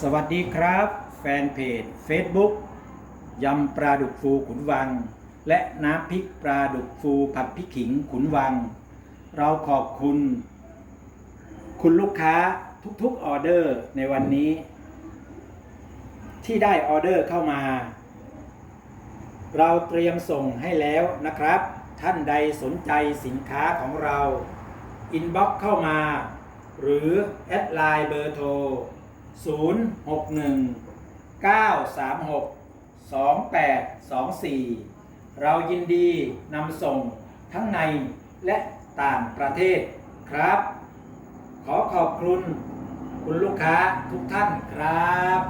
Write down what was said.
สวัสดีครับ แฟนเพจ Facebook ยำปลาดุกฟูขุนวัง และน้ำพริกปลาดุกฟูผัดพริกขิงขุนวัง เราขอบคุณ คุณลูกค้าทุกๆออเดอร์ในวันนี้ ที่ได้ออเดอร์เข้ามา เราเตรียมส่งให้แล้วนะครับ ท่านใดสนใจสินค้าของเรา อินบ็อกเข้ามา หรือแอดไลน์เบอร์โทร 061 936 2824 เรายินดีนำส่งทั้งในและต่างประเทศครับ ขอขอบคุณคุณลูกค้าทุกท่านครับ